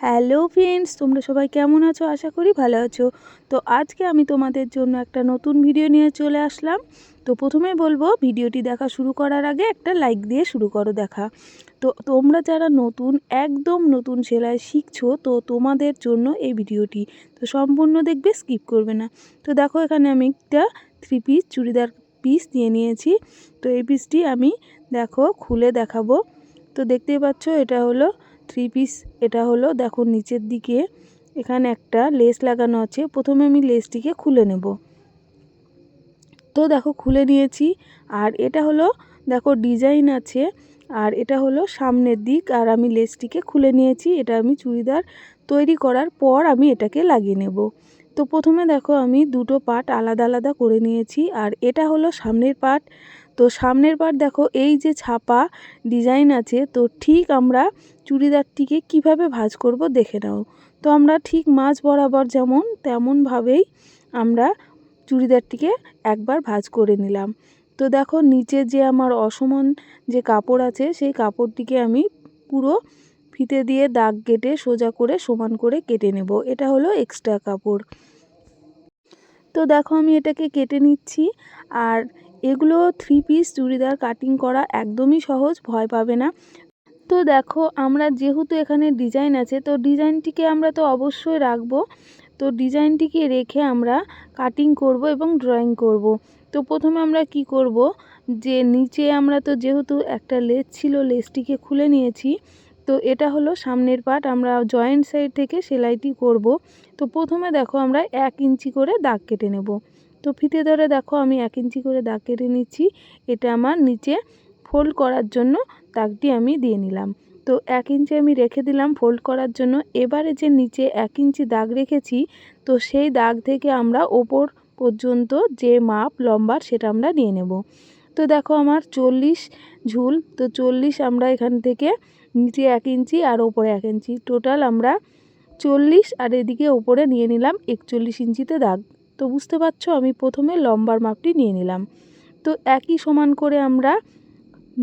Hello friends, তোমরা সবাই কেমন আছো? আশা করি ভালো আছো। তো আজকে আমি তোমাদের জন্য একটা নতুন ভিডিও নিয়ে চলে আসলাম। তো প্রথমে বলব, ভিডিওটি দেখা শুরু করার আগে একটা লাইক দিয়ে শুরু করো দেখা। তো তোমরা যারা নতুন, একদম নতুন সেলাই শিখছো, তো তোমাদের জন্য এই ভিডিওটি। তো সম্পূর্ণ দেখবে, স্কিপ করবে না। তো দেখো, এখানে আমি একটা থ্রি পিস চুড়িদার পিস নিয়ে নিয়েছি। তো এই পিসটি আমি, দেখো, খুলে দেখাবো। তো দেখতেই পাচ্ছ, এটা হলো থ্রি পিস এটা হলো, দেখো নিচের দিকে এখানে একটা লেস লাগানো আছে। প্রথমে আমি লেসটিকে খুলে নেব। তো দেখো, খুলে নিয়েছি। আর এটা হলো, দেখো ডিজাইন আছে। আর এটা হলো সামনের দিক, আর আমি লেসটিকে খুলে নিয়েছি। এটা আমি চুড়িদার তৈরি করার পর আমি এটাকে লাগিয়ে নেব। তো প্রথমে দেখো, আমি দুটো পার্ট আলাদা আলাদা করে নিয়েছি। আর এটা হলো সামনের পার্ট তো সামনের পার্ট দেখো এই যে ছাপা ডিজাইন আছে, তো ঠিক আমরা চুড়িদারটিকে কীভাবে ভাজ করব দেখে নাও। তো আমরা ঠিক মাছ বরাবর যেমন তেমনভাবেই আমরা চুড়িদারটিকে একবার ভাঁজ করে নিলাম। তো দেখো নিচে যে আমার অসমান যে কাপড় আছে, সেই কাপড়টিকে আমি পুরো ফিতে দিয়ে দাগ কেটে সোজা করে সমান করে কেটে নেব। এটা হলো এক্সট্রা কাপড়। তো দেখো আমি এটাকে কেটে নিচ্ছি, আর এগুলো থ্রি পিস চুড়িদার কাটিং করা একদমই সহজ, ভয় পাবে না। তো দেখো, আমরা যেহেতু এখানে ডিজাইন আছে, তো ডিজাইনটিকে আমরা তো অবশ্যই রাখব। তো ডিজাইনটিকে রেখে আমরা কাটিং করব এবং ড্রয়িং করব। তো প্রথমে আমরা কি করব, যে নিচে আমরা তো যেহেতু একটা লেস ছিল, লেসটিকে খুলে নিয়েছি, তো এটা হলো সামনের পার্ট আমরা জয়েন্ট সাইড থেকে সেলাইটি করব। তো প্রথমে দেখো, আমরা এক ইঞ্চি করে দাগ কেটে নেব। তো ফিতে ধরে দেখো আমি এক ইঞ্চি করে দাগ কেটে নিচ্ছি। এটা আমার নিচে ফোল্ড করার জন্য দাগটি আমি দিয়ে নিলাম। তো এক ইঞ্চি আমি রেখে দিলাম ফোল্ড করার জন্য। এবারে যে নিচে এক ইঞ্চি দাগ রেখেছি, তো সেই দাগ থেকে আমরা ওপর পর্যন্ত যে মাপ লম্বার সেটা আমরা নিয়ে নেব। তো দেখো আমার চল্লিশ ঝুল, তো চল্লিশ আমরা এখান থেকে নিচে এক ইঞ্চি আর ওপরে এক ইঞ্চি। টোটাল আমরা চল্লিশ আর এদিকে ওপরে নিয়ে নিলাম একচল্লিশ ইঞ্চিতে দাগ। তো বুঝতে পারছ, আমি প্রথমে লম্বার মাপটি নিয়ে নিলাম। তো একই সমান করে আমরা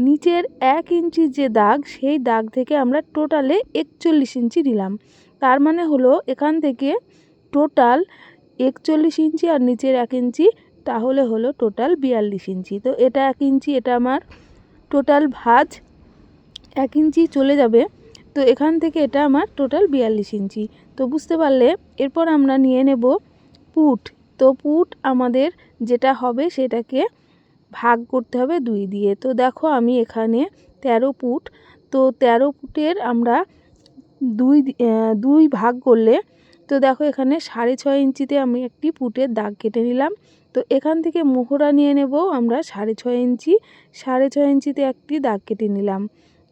নিচের এক ইঞ্চি যে দাগ, সেই দাগ থেকে আমরা টোটালে একচল্লিশ ইঞ্চি নিলাম। তার মানে হলো এখান থেকে টোটাল একচল্লিশ ইঞ্চি আর নিচের এক ইঞ্চি, তাহলে হলো টোটাল বিয়াল্লিশ ইঞ্চি। তো এটা এক ইঞ্চি, এটা আমার টোটাল ভাজ এক ইঞ্চি চলে যাবে। তো এখান থেকে এটা আমার টোটাল বিয়াল্লিশ ইঞ্চি। তো বুঝতে পারলে, এরপর আমরা নিয়ে নেব পুট। তো পুট আমাদের যেটা হবে সেটাকে ভাগ করতে হবে দুই দিয়ে। তো দেখো আমি এখানে ১৩ ফুট তো ১৩ ফুটের আমরা দুই দুই ভাগ করলে, তো দেখো এখানে সাড়ে ছয় ইঞ্চিতে আমি একটি পুটের দাগ কেটে নিলাম। তো এখান থেকে মোহরা নিয়ে নেব আমরা সাড়ে ছয় ইঞ্চি। সাড়ে ছয় ইঞ্চিতে একটি দাগ কেটে নিলাম।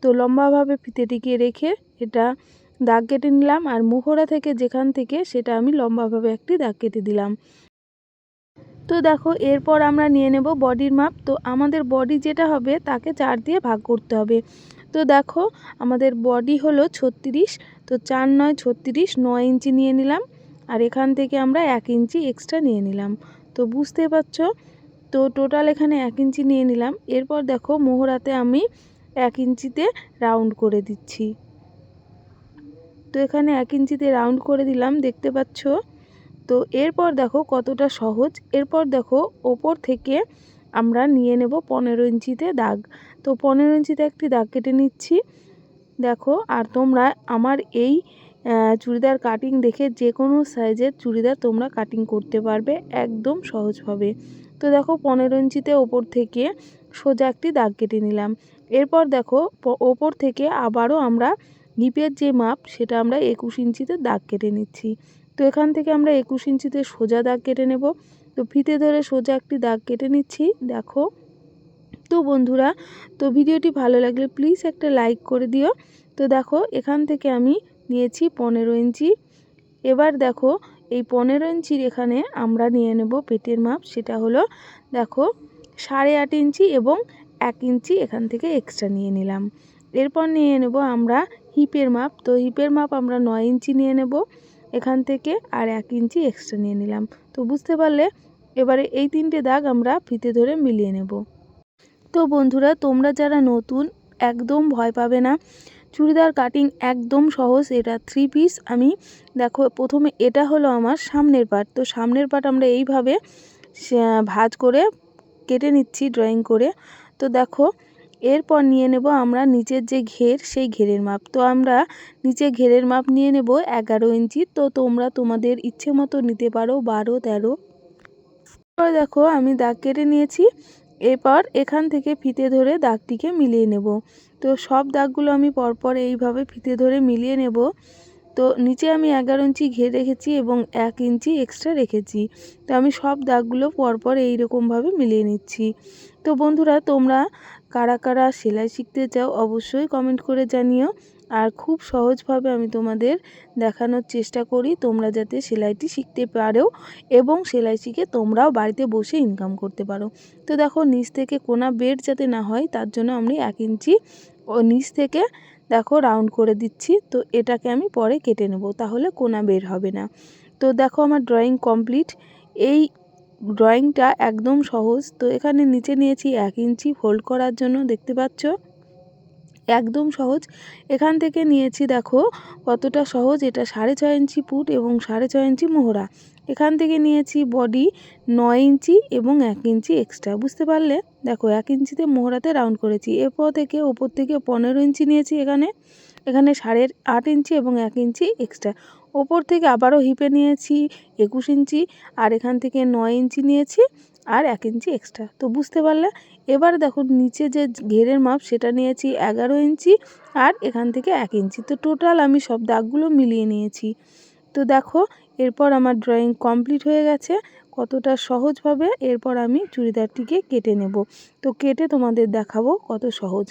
তো লম্বাভাবে ফিতেটিকে রেখে এটা দাগ কেটে নিলাম। আর মোহরা থেকে যেখান থেকে সেটা আমি লম্বাভাবে একটি দাগ কেটে দিলাম। তো দেখো, এরপর আমরা নিয়ে নেব বডির মাপ। তো আমাদের বডি যেটা হবে, তাকে চার দিয়ে ভাগ করতে হবে। তো দেখো, আমাদের বডি হলো ছত্রিশ। তো চার নয় ছত্রিশ, নয় ইঞ্চি নিয়ে নিলাম। আর এখান থেকে আমরা এক ইঞ্চি এক্সট্রা নিয়ে নিলাম। তো বুঝতে পারছ? তো টোটাল এখানে এক ইঞ্চি নিয়ে নিলাম। এরপর দেখো, মোহরাতে আমি এক ইঞ্চিতে রাউন্ড করে দিচ্ছি। তো এখানে এক ইঞ্চিতে রাউন্ড করে দিলাম, দেখতে পাচ্ছ? তো এরপর দেখো কতটা সহজ। এরপর দেখো ওপর থেকে আমরা নিয়ে নেব পনেরো ইঞ্চিতে দাগ। তো পনেরো ইঞ্চিতে একটি দাগ কেটে নিচ্ছি। দেখো, আর তোমরা আমার এই চুড়িদার কাটিং দেখে যে কোনো সাইজের চুড়িদার তোমরা কাটিং করতে পারবে, একদম সহজভাবে। তো দেখো পনেরো ইঞ্চিতে ওপর থেকে সোজা একটি দাগ কেটে নিলাম। এরপর দেখো ওপর থেকে আবারও আমরা হিপের যে মাপ, সেটা আমরা একুশ ইঞ্চিতে দাগ কেটে নিচ্ছি। তো এখান থেকে আমরা একুশ ইঞ্চিতে সোজা দাগ কেটে নেব। তো ফিতে ধরে সোজা একটি দাগ কেটে নিচ্ছি, দেখো। তো বন্ধুরা, তো ভিডিওটি ভালো লাগলে প্লিজ একটা লাইক করে দিও। তো দেখো, এখান থেকে আমি নিয়েছি পনেরো ইঞ্চি। এবার দেখো, এই পনেরো ইঞ্চির এখানে আমরা নিয়ে নেব পেটের মাপ, সেটা হলো, দেখো, সাড়ে আট ইঞ্চি এবং এক ইঞ্চি এখান থেকে এক্সট্রা নিয়ে নিলাম। এরপর নিয়ে নেব আমরা হিপের মাপ। তো হিপের মাপ আমরা নয় ইঞ্চি নিয়ে নেব। এখান থেকে আর এক ইঞ্চি এক্সট্রা নিয়ে নিলাম। তো বুঝতে পারলে এবারে এই তিনটে দাগ আমরা ফিতে ধরে মিলিয়ে নেব। তো বন্ধুরা, তোমরা যারা নতুন, একদম ভয় পাবে না। চুড়িদার কাটিং একদম সহজ, এটা থ্রি পিস আমি দেখো, প্রথমে এটা হলো আমার সামনের পার্ট তো সামনের পাট আমরা এইভাবে ভাজ করে কেটে নিচ্ছি ড্রয়িং করে। তো দেখো এরপর নিয়ে নেব আমরা নিচের যে ঘের, সেই ঘেরের মাপ। তো আমরা নিচে ঘেরের মাপ নিয়ে নেব এগারো ইঞ্চি। তো তোমরা তোমাদের ইচ্ছে মতো নিতে পারো বারো, তেরো। দেখো আমি দাগ কেটে নিয়েছি। এরপর এখান থেকে ফিতে ধরে দাগটিকে মিলিয়ে নেব। তো সব দাগগুলো আমি পরপর এইভাবে ফিতে ধরে মিলিয়ে নেব। তো নিচে আমি এগারো ইঞ্চি ঘের রেখেছি এবং এক ইঞ্চি এক্সট্রা রেখেছি। তো আমি সব দাগগুলো পরপর এইরকমভাবে মিলিয়ে নিচ্ছি। তো বন্ধুরা তোমরা কারা কারা সেলাই শিখতে চাও অবশ্যই কমেন্ট করে জানিও। আর খুব সহজভাবে আমি তোমাদের দেখানোর চেষ্টা করি তোমরা যাতে সেলাইটি শিখতে পারো এবং সেলাই শিখে তোমরাও বাড়িতে বসে ইনকাম করতে পারো। তো দেখো নিচ থেকে কোনা বেড যাতে না হয় তার জন্য আমি এক ইঞ্চি ও নিচ থেকে দেখো রাউন্ড করে দিচ্ছি। তো এটাকে আমি পরে কেটে নেব, তাহলে কোনা বের হবে না। তো দেখো আমার ড্রয়িং কমপ্লিট এই ড্রয়িংটা একদম সহজ। তো এখানে নিচে নিয়েছি এক ইঞ্চি ফোল্ড করার জন্য, দেখতে পাচ্ছ? একদম সহজ। এখান থেকে নিয়েছি, দেখো, কতটা সহজ। এটা সাড়ে ছয় ইঞ্চি পুট এবং সাড়ে ছয় ইঞ্চি মোহরা। এখান থেকে নিয়েছি বডি নয় ইঞ্চি এবং এক ইঞ্চি এক্সট্রা, বুঝতে পারলে? দেখো, এক ইঞ্চিতে মোহরাতে রাউন্ড করেছি। এরপর থেকে ওপর থেকে পনেরো ইঞ্চি নিয়েছি এখানে। এখানে সাড়ে আট ইঞ্চি এবং এক ইঞ্চি এক্সট্রা। ওপর থেকে আবারও হিপে নিয়েছি একুশ ইঞ্চি আর এখান থেকে নয় ইঞ্চি নিয়েছি আর এক ইঞ্চি এক্সট্রা তো বুঝতে পারলে? এবার দেখো নিচে যে ঘেরের মাপ সেটা নিয়েছি এগারো ইঞ্চি আর এখান থেকে এক ইঞ্চি। তো টোটাল আমি সব দাগগুলো মিলিয়ে নিয়েছি। তো দেখো, এরপর আমার ড্রয়িং কমপ্লিট হয়ে গেছে। কতটা সহজভাবে এরপর আমি চুড়িদারটিকে কেটে নেব। তো কেটে তোমাদের দেখাবো কত সহজ।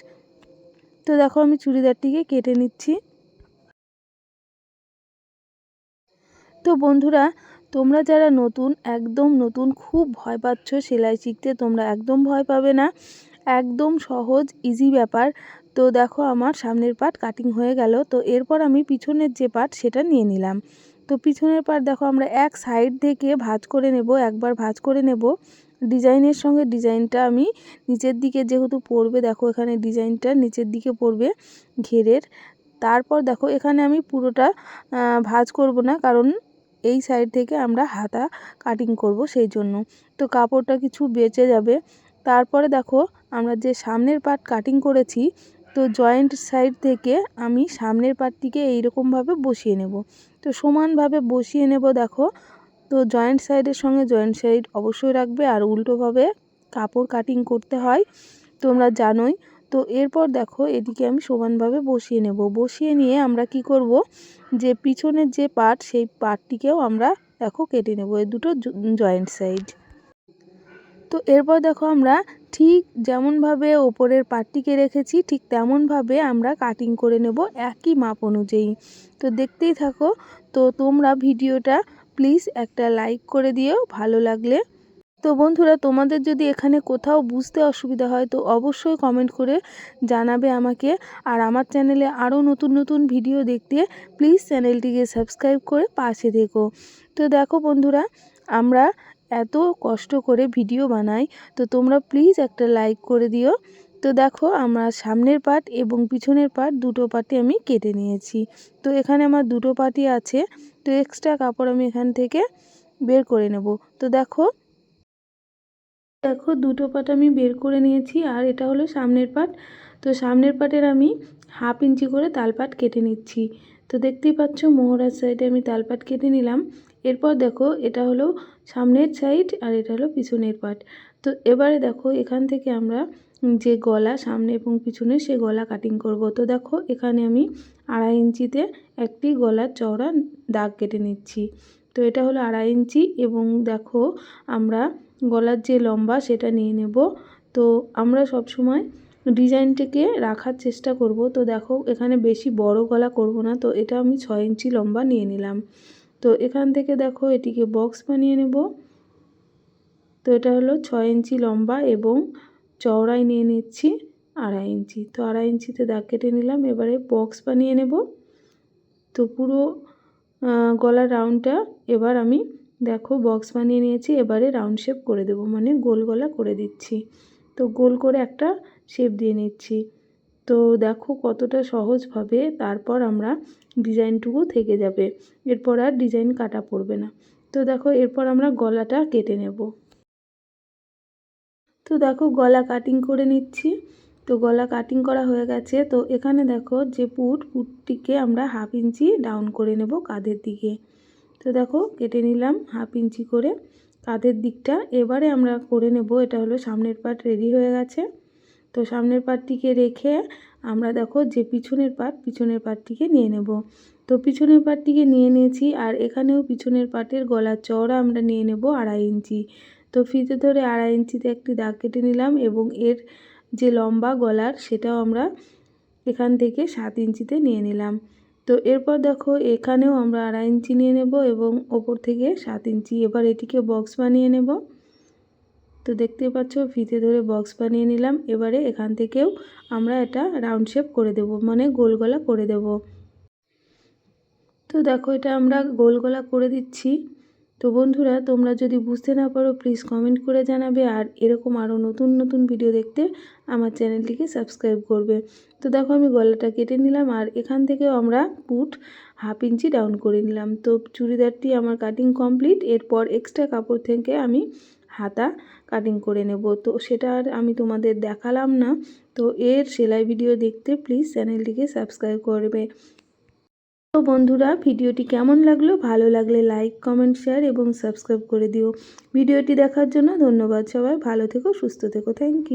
তো দেখো আমি চুড়িদারটিকে কেটে নিচ্ছি। তো বন্ধুরা, তোমরা যারা নতুন, একদম নতুন, খুব ভয় পাচ্ছ সেলাই শিখতে, তোমরা একদম ভয় পাবে না। একদম সহজ ইজি ব্যাপার। তো দেখো, আমার সামনের পাট কাটিং হয়ে গেল। তো এরপর আমি পিছনের যে পাট, সেটা নিয়ে নিলাম। তো পিছনের পাট দেখো, আমরা এক সাইড থেকে ভাজ করে নেব, একবার ভাজ করে নেব। ডিজাইনের সঙ্গে ডিজাইনটা আমি নিচের দিকে যেহেতু পড়বে, দেখো এখানে ডিজাইনটা নিচের দিকে পড়বে ঘেরের। তারপর দেখো, এখানে আমি পুরোটা ভাজ করব না, কারণ এই সাইড থেকে আমরা হাতা কাটিং করব সেই জন্য। তো কাপড়টা কিছু বেঁচে যাবে। তারপরে দেখো, আমরা যে সামনের পার্ট কাটিং করেছি, তো জয়েন্ট সাইড থেকে আমি সামনের পার্টটিকে এইরকমভাবে বসিয়ে নেব। তো সমানভাবে বসিয়ে নেব দেখো, তো জয়েন্ট সাইডের সঙ্গে জয়েন্ট সাইড অবশ্যই রাখবে। আর উল্টোভাবে কাপড় কাটিং করতে হয়। তোমরা জানোই তো এরপর দেখো এদিকে আমি সমানভাবে বসিয়ে নেব। বসিয়ে নিয়ে আমরা কি করব? যে পিছনের যে পার্ট সেই পার্টটিকেও আমরা দেখো কেটে নেব। এই দুটো জয়েন্ট সাইড তো এরপর দেখো আমরা ঠিক যেমনভাবে ওপরের পার্টটিকে রেখেছি, ঠিক তেমনভাবে আমরা কাটিং করে নেব একই মাপ অনুযায়ী। তো দেখতেই থাকো। তো তোমরা ভিডিওটা প্লিজ একটা লাইক করে দিও, ভালো লাগলে। তো বন্ধুরা, তোমাদের যদি এখানে কোথাও বুঝতে অসুবিধা হয়, তো অবশ্যই কমেন্ট করে জানাবে আমাকে। আর আমার চ্যানেলে আরও নতুন নতুন ভিডিও দেখতে প্লিজ চ্যানেলটিকে সাবস্ক্রাইব করে পাশে দেখো তো দেখো বন্ধুরা, আমরা এত কষ্ট করে ভিডিও বানাই, তো তোমরা প্লিজ একটা লাইক করে দিও। তো দেখো, আমরা সামনের পার্ট এবং পিছনের পার্ট দুটো পার্টে আমি কেটে নিয়েছি। তো এখানে আমার দুটো পার্টই আছে, তো এক্সট্রা কাপড় আমি এখান থেকে বের করে নেব। তো দেখো দেখো, দুটো পাট আমি বের করে নিয়েছি, আর এটা হলো সামনের পাট। তো সামনের পাটের আমি হাফ ইঞ্চি করে তালপাট কেটে নিচ্ছি। তো দেখতেই পাচ্ছ মোহরার সাইডে আমি তালপাট কেটে নিলাম। এরপর দেখো, এটা হলো সামনের সাইড আর এটা হলো পিছনের পাট। তো এবারে দেখো, এখান থেকে আমরা যে গলা সামনে এবং পিছনে, সে গলা কাটিং করব। তো দেখো, এখানে আমি আড়াই ইঞ্চিতে একটি গলার চওড়া দাগ কেটে নিচ্ছি। তো এটা হলো আড়াই ইঞ্চি, এবং দেখো, আমরা গলার যে লম্বা সেটা নিয়ে নেব। তো আমরা সব সময় ডিজাইনটিকে রাখার চেষ্টা করব। তো দেখো, এখানে বেশি বড় গলা করব না। তো এটা আমি ছয় ইঞ্চি লম্বা নিয়ে নিলাম। তো এখান থেকে দেখো, এটিকে বক্স বানিয়ে নেব। তো এটা হলো ছয় ইঞ্চি লম্বা এবং চওড়াই নিয়ে নিচ্ছি আড়াই ইঞ্চি। তো আড়াই ইঞ্চিতে দাগ কেটে নিলাম। এবারে বক্স বানিয়ে নেব। তো পুরো গলার রাউন্ডটা এবার আমি দেখো বক্স বানিয়ে নিয়েছি, এবারে রাউন্ড শেপ করে দেব। মানে গোল গলা করে দিচ্ছি। তো গোল করে একটা শেপ দিয়ে নিচ্ছি। তো দেখো কতটা সহজভাবে তারপর আমরা ডিজাইনটুকু থেকে যাবে। এরপর আর ডিজাইন কাটা পড়বে না। তো দেখো, এরপর আমরা গলাটা কেটে নেব। তো দেখো, গলা কাটিং করে নিচ্ছি। তো গলা কাটিং করা হয়ে গেছে। তো এখানে দেখো যে পুট, পুটটিকে আমরা হাফ ইঞ্চি ডাউন করে নেব কাঁধের দিকে। তো দেখো কেটে নিলাম হাফ ইঞ্চি করে। কাঁধের দিকটা এবারে আমরা করে নেব, এটা হলো সামনের পার্ট রেডি হয়ে গেছে। তো সামনের পার্টটিকে রেখে আমরা দেখো যে পিছনের পার্ট পিছনের পার্টটিকে নিয়ে নেব। তো পিছনের পার্টটিকে নিয়ে নিয়েছি আর এখানেও পিছনের পার্টের গলার চওড়া আমরা নিয়ে নেব আড়াই ইঞ্চি। তো ফিতে ধরে আড়াই ইঞ্চিতে একটি দাগ কেটে নিলাম এবং এর যে লম্বা গলার সেটাও আমরা এখান থেকে সাত ইঞ্চিতে নিয়ে নিলাম। তো এরপর দেখো এখানেও আমরা আড়াই ইঞ্চি নিয়ে নেব এবং ওপর থেকে সাত ইঞ্চি। এবার এটিকে বক্স বানিয়ে নেব। তো দেখতে পাচ্ছ, ফিতে ধরে বক্স বানিয়ে নিলাম। এবারে এখান থেকেও আমরা এটা রাউন্ড শেপ করে দেব মানে গোল গলা করে দেব। তো দেখো এটা আমরা গোল গলা করে দিচ্ছি। তো বন্ধুরা, তোমরা যদি বুঝতে না পারো প্লিজ কমেন্ট করে জানাবে। আর এরকম আরও নতুন নতুন ভিডিও দেখতে আমার চ্যানেলটিকে সাবস্ক্রাইব করবে। তো দেখো, আমি গলাটা কেটে নিলাম আর এখান থেকেও আমরা পুট হাফ ইঞ্চি ডাউন করে নিলাম। তো চুড়িদারটি আমার কাটিং কমপ্লিট এরপর এক্সট্রা কাপড় থেকে আমি হাতা কাটিং করে নেব। তো সেটা আর আমি তোমাদের দেখালাম না। তো এর সেলাই ভিডিও দেখতে প্লিজ চ্যানেলটিকে সাবস্ক্রাইব করবে। তো বন্ধুরা, ভিডিওটি কেমন লাগল? ভালো লাগলে লাইক কমেন্ট শেয়ার এবং সাবস্ক্রাইব করে দিও। ভিডিওটি দেখার জন্য ধন্যবাদ সবাই। ভালো থেকো, সুস্থ থেকো। Thank you